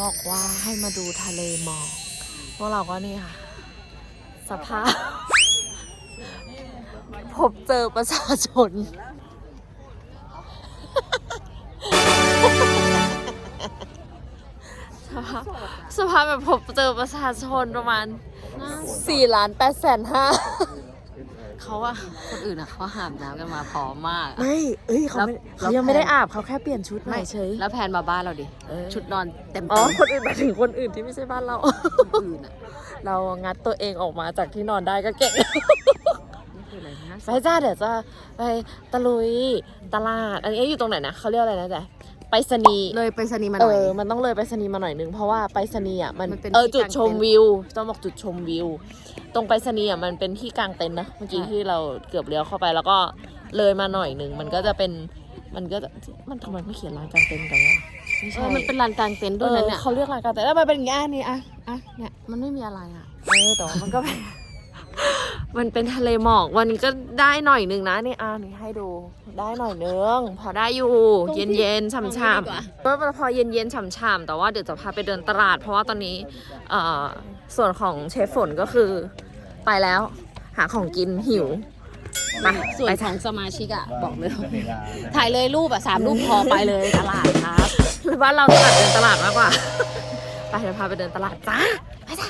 บอกว่าให้มาดูทะเลหมอกพวกเราก็นี่ค่ะ สภาพ พบเจอประชาชน สภาพสภาพแบบพบเจอประชาชนประมาณ4ล้าน8แสนห้า เขาอะคนอื่นอะเขาหามน้ำกันมาพร้อมมากอะ ไม่เอ้ยเขาไม่แล้วเขายังไม่ได้อาบเขาแค่เปลี่ยนชุดใหม่เฉยแล้วแพนมาบ้านเราดิ เออชุดนอนเต็มอ๋อเต็มคนอื่นหมายถึงคนอื่นที่ไม่ใช่บ้านเราคนอื่นอะเรางัดตัวเองออกมาจากที่นอนได้ก็เก่ง นี่คืออะไรนะไปจ้าเดี๋ยวจะไปตะลุยตลาด อันนี้อยู่ตรงไหนนะเขาเรียกอะไรนะจ๊ะ ไปรษณีย์เลยไปสนีย์มาหเอน่อย อ มันต้องเลยไปรษณีย์มาหน่อยนึง เพราะว่าไปรษณีย์อะมันมันเป็นเออที่จุดกางชมเต็นท์วิวต้องบอกจุดชมวิว ตรงไปรษณีย์อะมันเป็นที่กลางเต็นท์นะเมื่อกี้ใช่ ที่เราเกือบเลี้ยวเข้าไปแล้วก็เลยมาหน่อยนึงมันก็จะเป็นมันก็จะมันทำไมไม่เขียนร้านกลางเต็นท์กันวะไม่เอใช่อมันเป็นลานกลางเต็นท์เอด้วยอนะเนี่ยเขาเรียกร้านกลางเต็นท์แล้วมันเป็นอย่างนี้อะนี่อะอะเนี่ยมันไม่มีอะไรอะเออแต่ว่ามันก็เป็น มันเป็นทะเลหมอกวันนี้ก็ได้หน่อยนึงนะนี่อ่านี่ให้ดูได้หน่อยนึงพอได้อยู่ เย็นเย็นๆฉ่ำๆก็พอเย็นเย็นๆฉ่ำๆแต่ว่าเดี๋ยวจะพาไปเดินตลาด เพราะว่าตอนนี้เอ่อส่วนของเชฟฝนก็คือไปแล้ว หาของกินหิวมาส่วนไปของสมาชิกอะบอกเลย ถ่ายเลยรูปอะสามรูปพอไปเลยตลาดครับหรือว่าเราถนัดเดินตลาดมากกว่า ไปเดี๋ยวพาไปเดินตลาดจ้าไปจ้า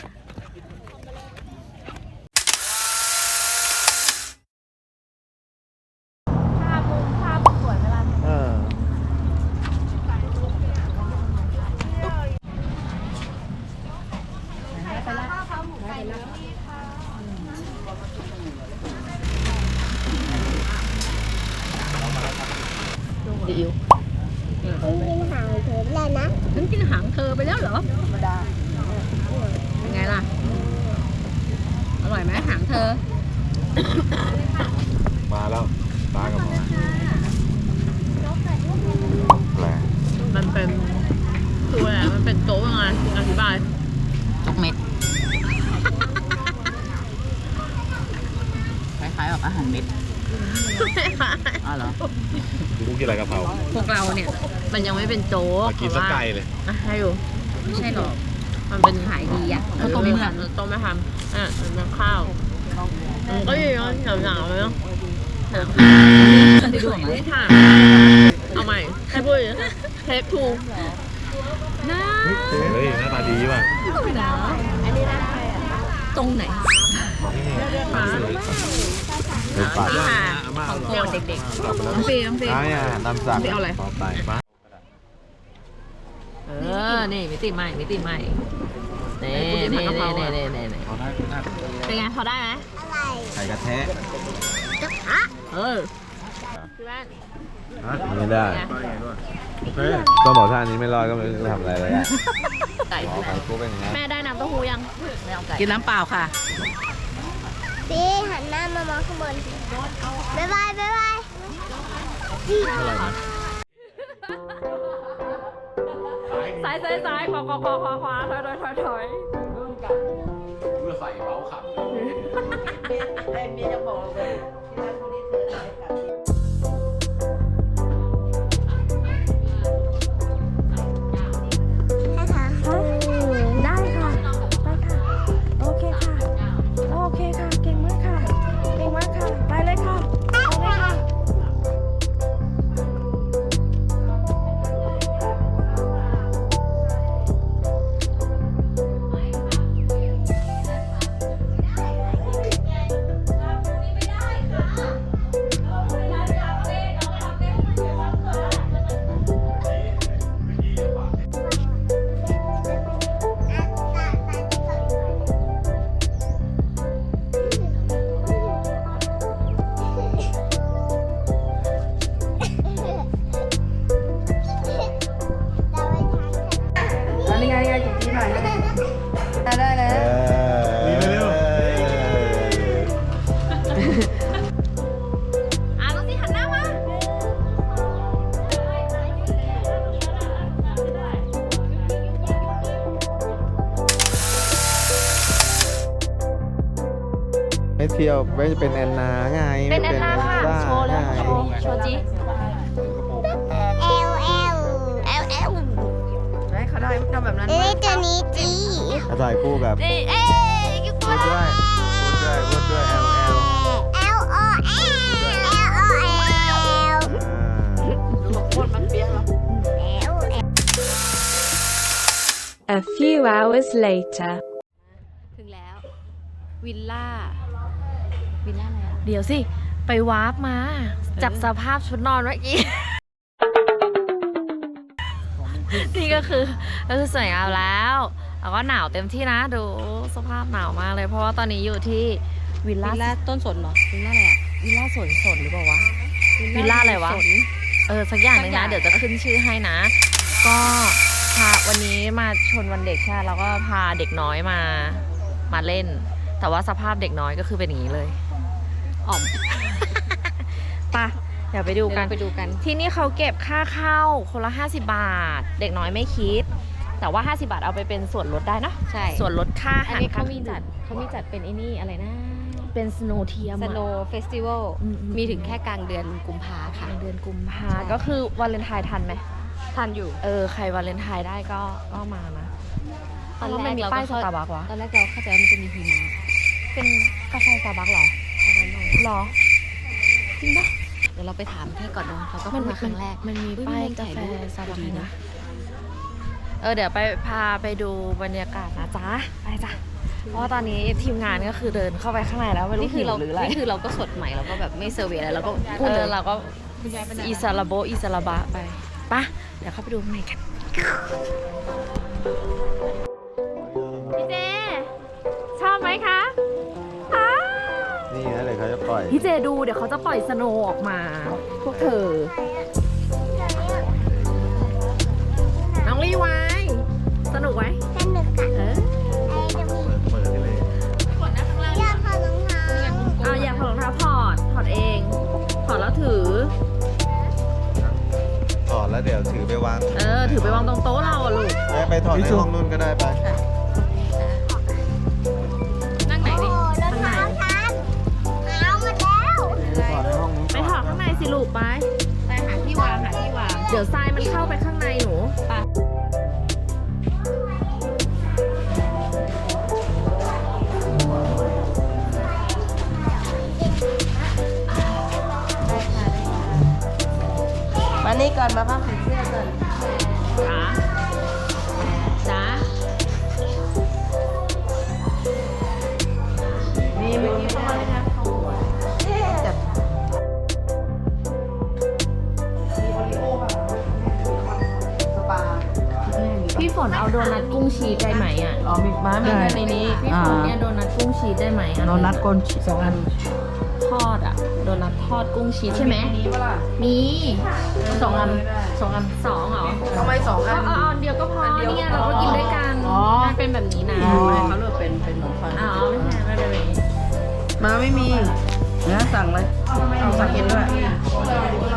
ภาพมุมภาพสวยเวลา เออ ดิว ฉันกินหางเธอไปแล้วเหรอธรรมดาเป็นไงล่ะ อร่อยไหมหางเธอ มาแล้วตากับหมาแปลกมันเป็นคืออะไรมันเป็นโต๊ะยังไงอธิบายจกเม็ดคล้ายๆแบบอาหารเม็ดอ๋อเหรอลูกกินอะไรกะเพราพวกเราเนี่ย มันยังไม่เป็นโจ๊กมากินสักไก่เลยอะให้อยู่ไม่ใช่หรอกมันเป็นขายดีอะเอข้าวอต้มไม่เมืองทำต้มไม่ทำอะมันเป็นข้าว มันก็ดีเนาะหนาวๆเลยเนาะหนาวได้ดูไหมไม่ถามเอาใหม่ ให้พูดเทคทูน่าเฮ้ยหน้าตาดีว่ะตรงไหนฟ้าเป็นปากค่ะของโปรดเด็กๆน้องฟีน้องฟีใช่อะตามสั่งพี่เอาอะไรขอไปมาเออ นี่มิติใหม่มิติใหม่นี่นี่นี่นี่นี่นี่นี่ขอได้ขอได้เป็นไงพอได้ไหม ไข่กระแทะเออพี่แว่นไม่ได้ โอเคก็บอกถ้าอันนี้ไม่รอดก็ไม่รู้จะทำอะไรเลยอะไก่ขอไข่คุกเป็นอย่างนี้แม่ได้น้ำเต้าหู้ยังไม่เอาไก่กินน้ำเปล่าค่ะพี่หันหน้ามามองข้างบนบ๊ายบายบ๊ายบายอะไรนะซ้ายซ้ายซ้ายขวาขวาขวาขวาขวาถอยถอยถอยถอยเพื่อใส่เบ้าขับ ให้ เที่ยวไม่เป็นแอนนาไงเป็นแอนนาค่ะซ่าโชว์เลยไงโชว์โชว์จีเอลเอลเอลเอลได้เขาได้ทำแบบนั้นเอ้ยตัวนี้จีถ้าถ่ายคู่กับนี่เอ๊ยกิ๊กพูดด้วยพูดด้วยพูดด้วย L L L O L L O L ดูของคนมันเปี้ยหรอ L A few hours later. ถึงแล้ว วิลล่า วิลล่าอะไรอะเดี๋ยวสิ ไปวาร์ปมาจากสภาพชุดนอนเมื่อกี้นี่ก็คือก็คือสวยงามแล้วแล้วก็หนาวเต็มที่นะดูสภาพหนาวมากเลย เพราะว่าตอนนี้อยู่ที่วิลล่าวิลล่าต้นสนเหรอวิลล่าอะไรอะวิลล่าสวนสนหรือเปล่าวะ วิลล่าอะไรวะ สน เออสักอย่างหนึงสักอย่านะงเดี๋ยวจะขึ้นชื่อให้นะ ก็พาวันนี้มาชนวันเด็กใช่ไหมแล้วก็พาเด็กน้อยมามาเล่น แต่ว่าสภาพเด็กน้อยก็คือเป็นอย่างนี้เลย อ่อม ไปะเดี๋ยวไปดูเดี๋ยวกันเราไปดูกัน ที่นี่เขาเก็บค่าเข้าคนละ 50 บาท เด็กน้อยไม่คิด แต่ว่า 50 บาทเอาไปเป็นส่วนลดได้เนอะใช่ ส่วนลดค่าอาอันหารนี้เขามีจัดเขามีจัดเป็นไอ้นี่อะไรนะ เป็นสโนเทียมสโนเฟสติวัลอืมอืม มีถึงแค่กลางเดือนกุมภาค่ะ เดือนกุมภาใช่ ก็คือวาเลนไทน์ทันไหม ทันอยู่ เออ ใครวาเลนไทน์ได้ก็ก็มานะตอนแล้วแรมันกมีเราป้ายก็สเข้าตาร์บัควะตอนแรกเราเข้าใจว่ามันจะมีหิมะเป็นกาแฟสตาร์บัคเหรอ หรอจริงปะเดี๋ยวเราไปถามแค่ก่อนเนอะเราก็มัเพิ่นงมาครั้งแรกมันมีอุ๊ยป้ายมันกาถ่ายแฟรูปสตาร์บัคดีนะนะ เออเดี๋ยวไปพาไปดูบรรยากาศนะจ๊ะไปจ้ะเพราะว่าตอนนี้ทีมงานก็คือเดินเข้าไปข้างในแล้วไม่รู้นี่คือเราหิวหรืออะไร นี่คือเราก็สดใหม่เราก็แบบไม่เซอร์เวย์อะไรเราก็พูเอดเลอย เราก็อีซาลาโบอีซาลาบะไปปะเดี๋ยวเข้าไปดูข้างในกัน ดี๋ยวเขาจะปล่อยพี่เจดูเดี๋ยวเขาจะปล่อยสโนว์ออกมา พวกเธอ น้องรีไวายสนุกไหมสนุกอะเออไอ้จะมีเปิดให้เลยอยากถอดรองเท้าเอาอยากถอดรองเท้าถอดถอดเองถอดแล้วถือ ถอดแล้วเดี๋ยวถือไปวางเออ ถือไปวางตรงโต๊ะเราอะลูกไปไปถอดในห้องนู่นก็ได้ไปนั่ง ก่อนมาพักผีเสื้อก่อนจ้าจ้านี่เมื่อกี้เข้ามาเลยนะจับพี่ฝนเอาโดนัทกุ้งชีสได้ไหมอะอ๋อมีม้ามีได้แค่ในนี้ พี่ฝนเนี่ยโดนัทกุ้งชีสได้ไหมอัโดนัทก้นสองอัน ทอดอะ โดนัททอดกุ้งชีสใช่ไหม นี้ปะล่ะมี สองอันสองอัน สองเหรอทำไมสองอัก็นเอาอันเดียวก็พออันเดียวเนี่ยเราก็กินด้วยกันอ๋อ มันเป็นแบบนี้นะไม่เขาเลือกเป็นเป็นขนมปังอ๋อไม่ใช่ไม่เป็นแบบนี้มาไม่มีนะสั่งเลยเอาสั่งกินด้วยอ๋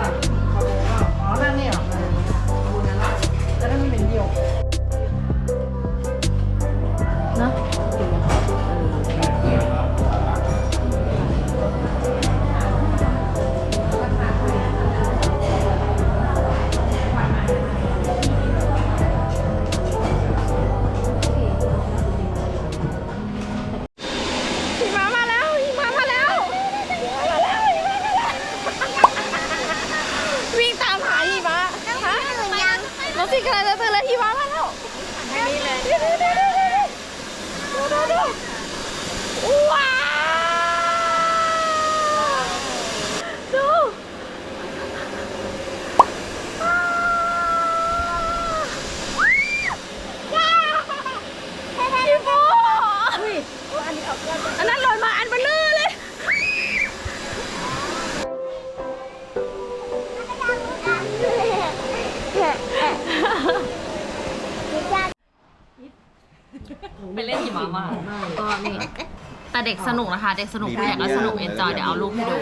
ด็กสนุกนะคะ เด็กสนุกผู้ใหญ่ก็สนุกเอนจอยเดี๋ยวเอารูปให้ดู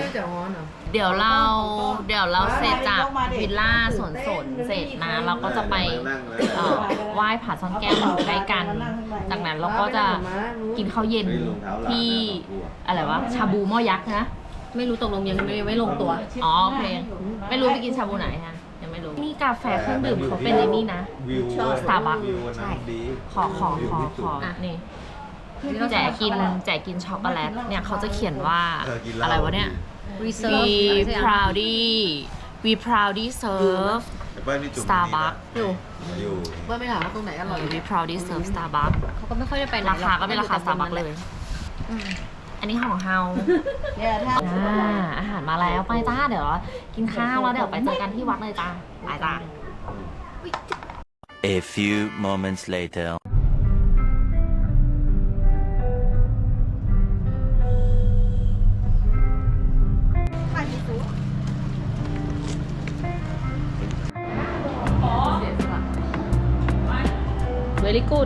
เดี๋ยวเราเดี๋ยวเราเสร็จจากวิลล่าสวนสนเสร็จนะเราก็จะไปเอ่อไหว้ผาซ่อนแก้วอยู่ใกล้กัน จากนั้นเราก็จะกินข้าวเย็นที่อะไรวะชาบูหม้อยักษ์นะ ไม่รู้ตกลงยังไม่ไม่ลงตัว อ๋อโอเคไม่รู้ไปกินชาบูไหนฮะยังไม่ไม่รู้นี่กาแฟเครื่องดื่มเขาเป็นไอ้นี่นะวิว Starbucks วิววันนั้นดีขอขอขอขอนี่ แจกกินแจกกินช็อกโกแลตเนี่ยเขาจะเขียนว่าเออกินเหล้า อะไรวะเนี่ย reserve we อะไรสักอย่าง proudly we proudly serve แต่เปิ้ลนี่จุ่ม Starbucks อยู่ อยู่เพื่อนไม่ถามว่าตรงไหนอร่อย we proudly serve Starbucks เขาก็ไม่ค่อยได้ไปไหนราหอกคาก็เป็นราคา Starbucks เลยอันนี้ของเฮาเนี่ยถ้าอ่าอาหารมาแล้วไปจ้าเดี๋ยวเรากินข้าวแล้วเดี๋ยวไปเจอกันที่วัดเลยจ้าไปจ้า A few moments later. เว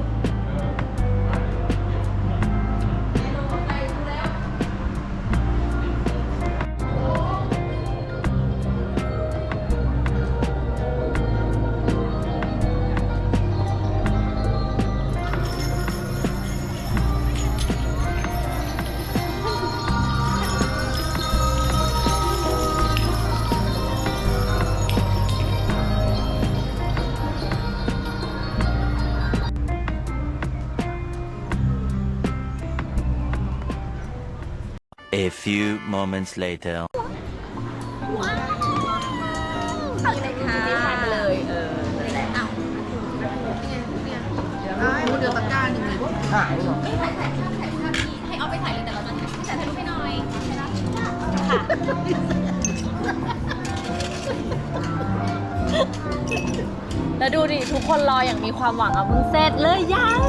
A few moments later. เลยเออเดือดตะกร้าหนึ่งให้เอาไปถ่ายเลยแต่เราจะถ่ายถ่ายรูปให้หน่อยแล้วดูดิทุกคนรออย่างมีความหวังอะมึงเสร็จเลยยัง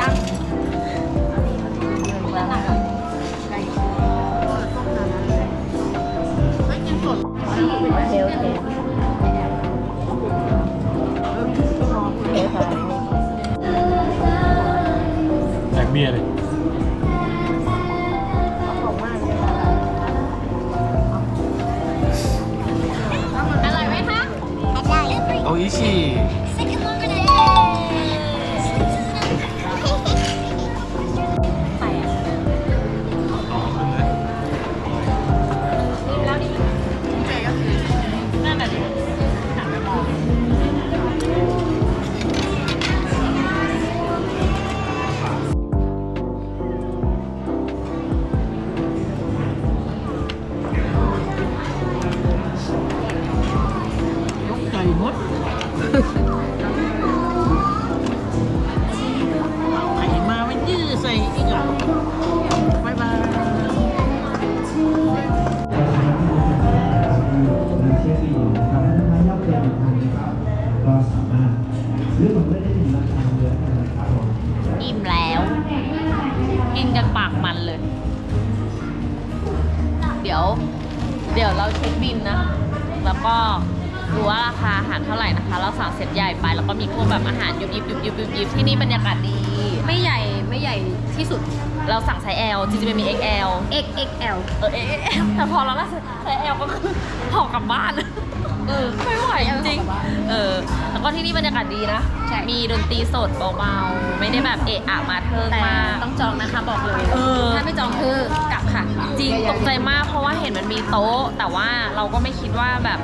ยัง โอ XXL เออ XL แต่พอเราละไซส์ L ก็คือห่อกลับบ้านเออไม่ไหวจริงๆเออแล้วก็ที่นี่บรรยากาศดีนะ ใช่ มีดนตรีสดเบาๆ ไม่ได้แบบเอะอะมาเทิงแต่มาก ต้องจองนะคะบอกเลย เออ ถ้าไม่จองคือกลับค่ะ จริงตกใจมากเพราะว่าเห็นมันมีโต๊ะ แต่ว่าเราก็ไม่คิดว่าแบบ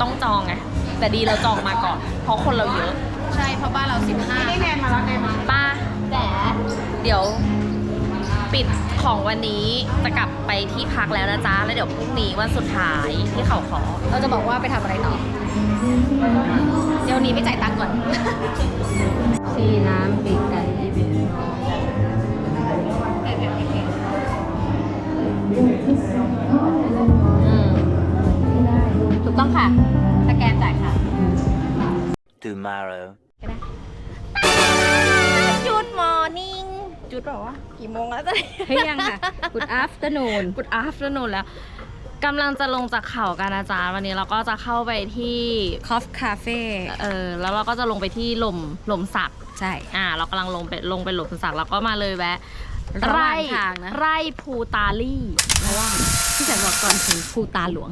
ต้องจองไงแต่ดีเราจองมาก่อน เพราะคนเราเยอะใช่เพราะบ้านเรา 15ไม่แนนมาแล้วแนนมาป้าแต่เดี๋ยว ปิดของวันนี้จะกลับไปที่พักแล้วนะจ๊ะ แล้วเดี๋ยวพรุ่งนี้วันสุดท้ายที่เขาขอ เราจะบอกว่าไปทำอะไรต่อ เดี๋ยวนี้ไม่จ่ายตังค์ก่อนชีน้ำปีกไก่ยี่สิบอืมถูกต้องค่ะ สแกนจ่ายค่ะ Tomorrow. จุดมอร์นิ่ง จุดหรอวะกี่โมงแล้วจ๊ะเฮ้ยยังค่ะ Good afternoon กุดอาฟเตอร์นูนแล้วกำลังจะลงจากเขากันนะจ๊ะวันนี้เราก็จะเข้าไปที่ Coff Cafe เออแล้วเราก็จะลงไปที่หล่มหล่มสัก ใช่ อ่า เรากำลังลงไปลงไปหล่มสักแล้วก็มาเลยแวะระหไร่ว่างทางนะ ไร่ภูตาลี่เพราะว่าที่ฉันบอกก่อนถึงภูตาหลวง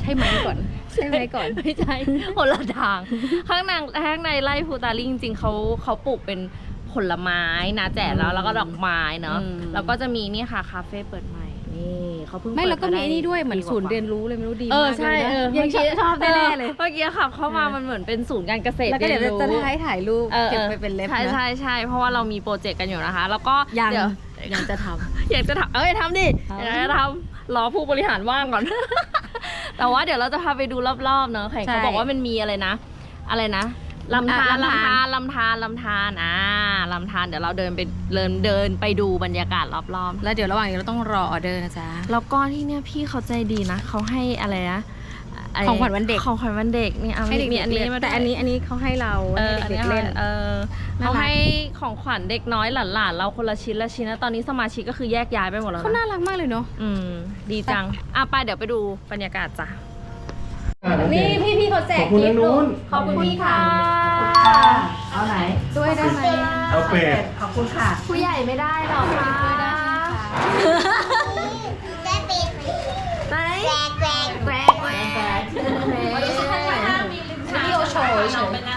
ใช่ไหมก่อน ใช่ไหมก่อน ไม่ใช่คนละทาง ข้างในข้างในไร่ภูตาลี่จริงๆเขาเขาปลูกเป็น ผลไม้นะแจกแล้วแล้วก็ดอกไม้เนาะอืม แล้วก็จะมีนี่ค่ะคาเฟ่เปิดใหม่นี่นี้เขาเพิ่งไม่เปิแล้วก็มีไอ้นี่ด้วยเหมือนศูนย์เรียนรู้รู้เลยไม่รู้ดีเออมากใช่ลยนะเออยังชอบชอบแน่ๆเลย เมื่อกี้ขับเข้ามามันเหมือนเป็นศูนย์การเกษตรแล้วก็เดี๋ยวรีนรู้จะถ่ายถ่ายรูปออเก็บไปเป็นเล็บใช่นะ ใช่ใช่เพราะว่าเรามีโปรเจกต์กันอยู่นะคะ แล้วก็ยัง เดี๋ยวยังจะท อยากจะทำเอ้ยทำดิทำอยากจะทำรอผู้บริหารว่างก่อน แต่ว่าเดี๋ยวเราจะพาไปดูรอบๆเนาะใครเขาบอกว่ามันมีอะไรนะ อะไรนะ ลำธารอะลำลำธารธารลำธารลำธารอ่าลำธารเดี๋ยวเราเดินไปเดินเดินไปดูบรรยากาศรอบำแล้วเดี๋ยวระหว่างนี้เราต้องรอออเดอร์นะจ๊ะๆแล้วก็ที่เนี่ยพี่เขาใจดีนะเขาให้อะไรนะไของขวัญวันเด็กของขวัญวันเด็กนี่เอาให้เด็กมีๆอันนี้เล่นมาแต่ด้วยอันนี้อันนี้เขาให้เราเออให้อันเด็นี้กๆเล่นเออน่ารักเขาให้ของขวัญเด็กน้อยหลานๆเราคนละชิ้นละชิ้นแล้วตอนนี้สมาชิกก็คือแยกย้ายไปหมดแล้วเขานะน่ารักมากเลยเนาะอืมดีจังอะไปเดี๋ยวไปดูบรรยากาศจ้ะ นี่พี่พี่เขาแจกกิฟต์ลูกขอบคุณพี่ค่ะเอาไหน ด้วยได้ไหมเอาเป็ดขอบคุณค่ะ ผู้ใหญ่ไม่ได้หรอกค่ะได้เป็นไหนแกรกแกรกแกรกแกรกแกรกวิดีโอโชว์เฉยแ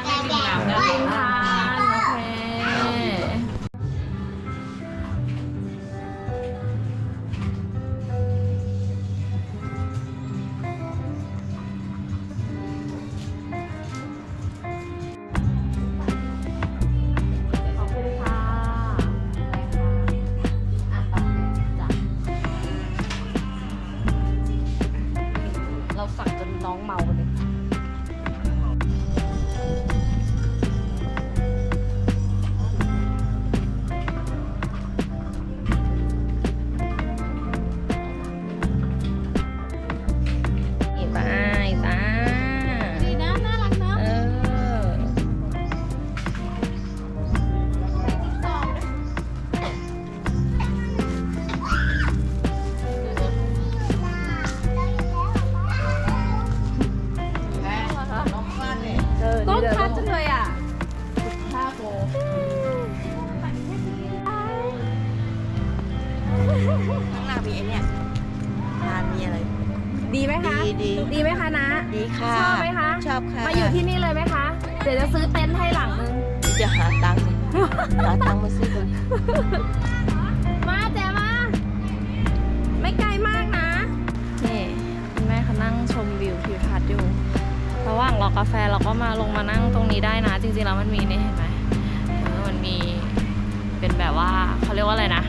เขาเรียกว่าอะไรนะ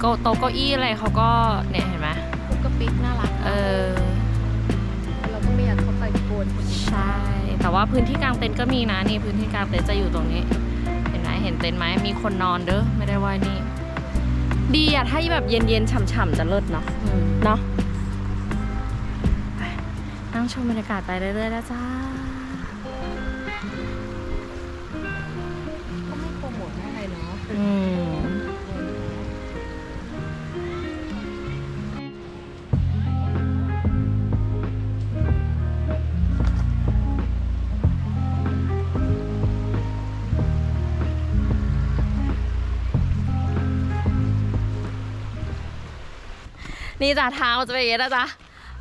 โกโต๊ะเก้าอี้อะไรเขาก็เนี่ยเห็นไหมคุกกะปิกน่ารักเออเราก็ไม่อยากเข้าไปกวนคนอื่นใช่ แต่ว่าพื้นที่กลางเต็นท์ก็มีนะนี่พื้นที่กลางเต็นท์จะอยู่ตรงนี้ เห็นไหมเห็นเต็นท์ไหมมีคนนอนเด้อไม่ได้ว่านี่ ดีอะถ้าแบบเย็นๆฉ่ำๆจะเลิศเนาะเนาะไปนั่งชมบรรยากาศไปเรื่อยๆนะจ้าก็ไม่โปรโมทให้อะไรเนาะ นี่จ้ะทางเราจะไปอย่างนี้นะจ๊ะ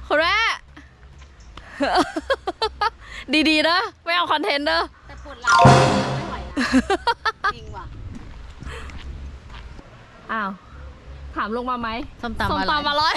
คุณแม่ ดีๆเด้อไม่เอาคอนเทนต์เด้อแต่ปวดหลังไม่ไหวอะจริงว่ะอ้าว ถามลงมาไหมส้มตำส้มอร่อยตำอร่อย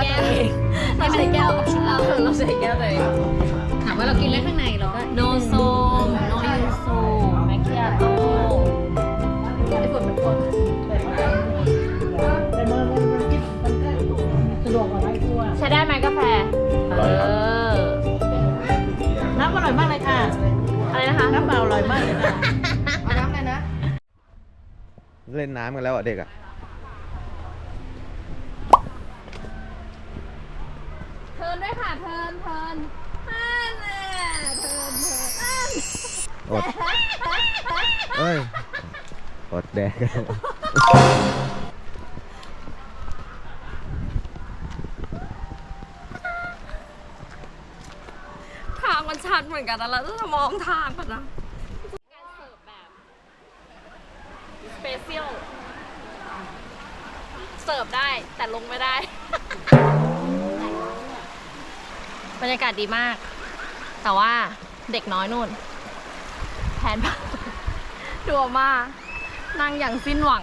วตัวเองเราใส่แก้วกับชุดเราเราใส่แก้วตัวเองถามว่าเรากินได้ข้างในเราก็โนโซมโนยูสุแมคคิอาโต้ไอ้ฝนมันฝนสะดวกกว่าไรกลัวใช้ได้ไหมกาแฟ เออ น้ำอร่อยมากเลยค่ะ อะไรนะคะ น้ำเปล่าอร่อยมากเลยค่ะเอาน้ำเลยนะ เล่นน้ำกันแล้วอะเด็กอะ เทิร์ นด้วยค่ะนเทินนั่นแหละเทินเทินอดเอ้ยอดแดกทางมันชันเหมือนกันนะแล้วจะมองทางมันนะการเสิร์ฟแบบสเปเชียลเสิร์ฟได้แต่ลงไม่ได้บ รรยากาศดีมาก แต่ว่าเด็กน้อยนู่น แผนผังดูอามานั่งอย่างสิ้นหวัง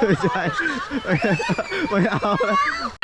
ไม่ใช่ไม่เอาแล้ว